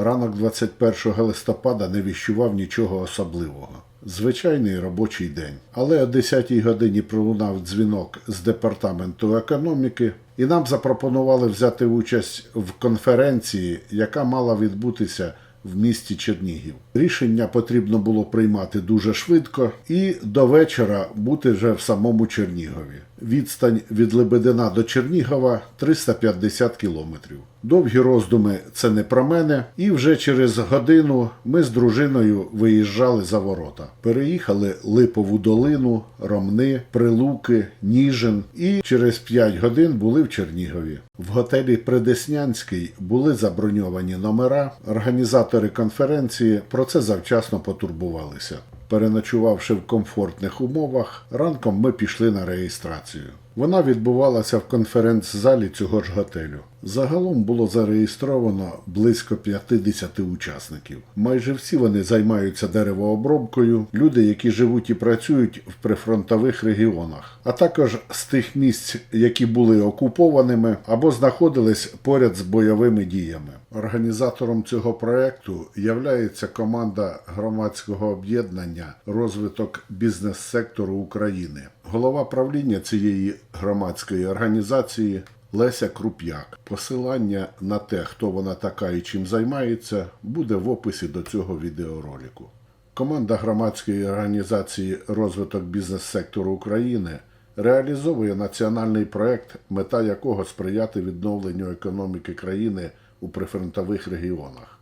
Ранок 21 листопада не віщував нічого особливого. Звичайний робочий день. Але о 10-й годині пролунав дзвінок з департаменту економіки, і нам запропонували взяти участь в конференції, яка мала відбутися в місті Чернігів. Рішення потрібно було приймати дуже швидко і до вечора бути вже в самому Чернігові. Відстань від Лебедина до Чернігова 350 кілометрів. Довгі роздуми це не про мене, і вже через годину ми з дружиною виїжджали за ворота. Переїхали Липову долину, Ромни, Прилуки, Ніжин і через 5 годин були в Чернігові. В готелі Предеснянський були заброньовані номера. Організатори конференції про це завчасно потурбувалися. Переночувавши в комфортних умовах, ранком ми пішли на реєстрацію. Вона відбувалася в конференц-залі цього ж готелю. Загалом було зареєстровано близько 50 учасників. Майже всі вони займаються деревообробкою, люди, які живуть і працюють в прифронтових регіонах, а також з тих місць, які були окупованими або знаходились поряд з бойовими діями. Організатором цього проекту являється команда громадського об'єднання розвиток бізнес-сектору України. Голова правління цієї громадської організації Леся Круп'як. Посилання на те, хто вона така і чим займається, буде в описі до цього відеоролику. Команда громадської організації розвиток бізнес-сектору України реалізовує національний проект, мета якого сприяти відновленню економіки країни у прифронтових регіонах.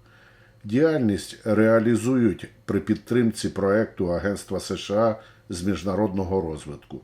Діяльність реалізують при підтримці проекту Агентства США з міжнародного розвитку.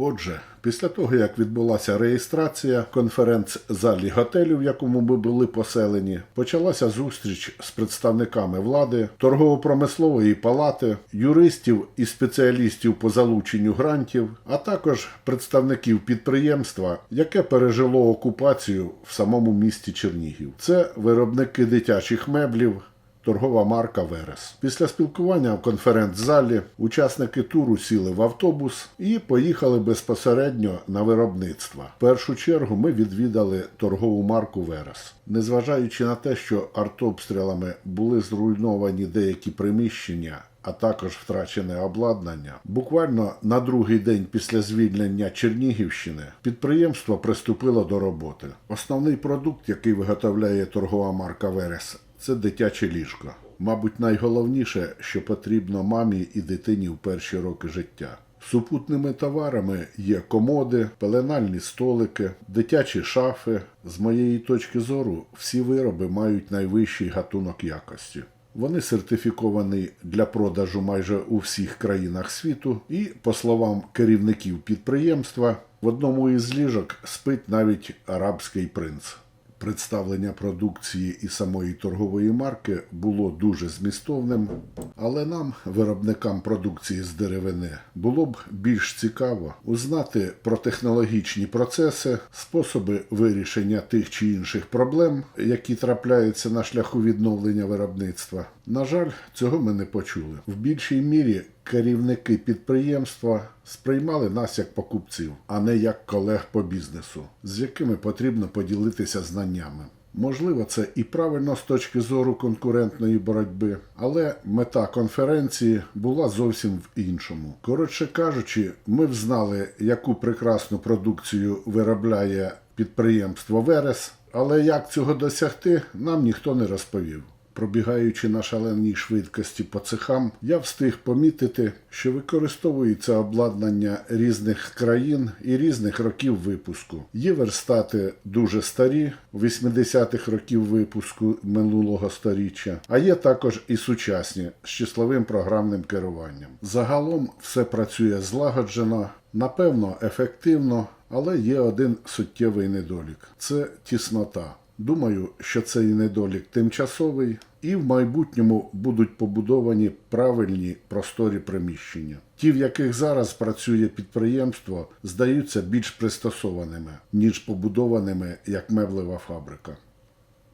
Отже, після того, як відбулася реєстрація конференц-залі готелю, в якому ми були поселені, почалася зустріч з представниками влади, торгово-промислової палати, юристів і спеціалістів по залученню грантів, а також представників підприємства, яке пережило окупацію в самому місті Чернігів. Це виробники дитячих меблів, торгова марка Верес. Після спілкування в конференц-залі учасники туру сіли в автобус і поїхали безпосередньо на виробництво. В першу чергу ми відвідали торгову марку Верес. Незважаючи на те, що артобстрілами були зруйновані деякі приміщення. А також втрачене обладнання. Буквально на другий день після звільнення Чернігівщини підприємство приступило до роботи. Основний продукт, який виготовляє торгова марка Верес, це дитяче ліжко. Мабуть, найголовніше, що потрібно мамі і дитині в перші роки життя. Супутними товарами є комоди, пеленальні столики, дитячі шафи. З моєї точки зору, всі вироби мають найвищий гатунок якості. Вони сертифіковані для продажу майже у всіх країнах світу, і, по словам керівників підприємства, в одному із ліжок спить навіть арабський принц. Представлення продукції і самої торгової марки було дуже змістовним, але нам, виробникам продукції з деревини, було б більш цікаво узнати про технологічні процеси, способи вирішення тих чи інших проблем, які трапляються на шляху відновлення виробництва. На жаль, цього ми не почули. В більшій мірі керівники підприємства сприймали нас як покупців, а не як колег по бізнесу, з якими потрібно поділитися знаннями. Можливо, це і правильно з точки зору конкурентної боротьби, але мета конференції була зовсім в іншому. Коротше кажучи, ми взнали, яку прекрасну продукцію виробляє підприємство Верес, але як цього досягти, нам ніхто не розповів. Пробігаючи на шаленій швидкості по цехам, я встиг помітити, що використовується обладнання різних країн і різних років випуску. Є верстати дуже старі, 80-х років випуску минулого сторіччя, а є також і сучасні з числовим програмним керуванням. Загалом все працює злагоджено, напевно, ефективно, але є один суттєвий недолік це тіснота. Думаю, що цей недолік тимчасовий, і в майбутньому будуть побудовані правильні просторі приміщення. Ті, в яких зараз працює підприємство, здаються більш пристосованими, ніж побудованими як меблева фабрика.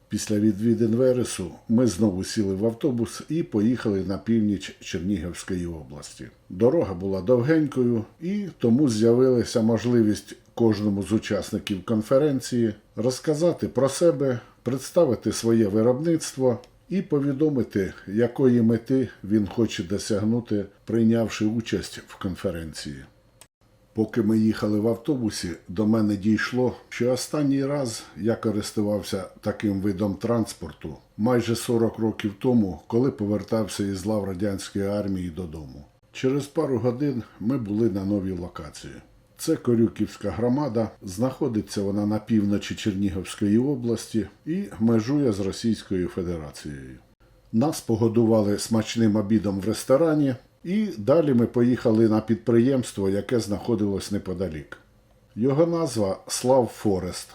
Після відвідин Вересу ми знову сіли в автобус і поїхали на північ Чернігівської області. Дорога була довгенькою, і тому з'явилася можливість кожному з учасників конференції розказати про себе, представити своє виробництво і повідомити, якої мети він хоче досягнути, прийнявши участь в конференції. Поки ми їхали в автобусі, до мене дійшло, що останній раз я користувався таким видом транспорту майже 40 років тому, коли повертався із лав радянської армії додому. Через пару годин ми були на новій локації. Це Корюківська громада, знаходиться вона на півночі Чернігівської області і межує з Російською Федерацією. Нас погодували смачним обідом в ресторані, і далі ми поїхали на підприємство, яке знаходилось неподалік. Його назва Слав Форест.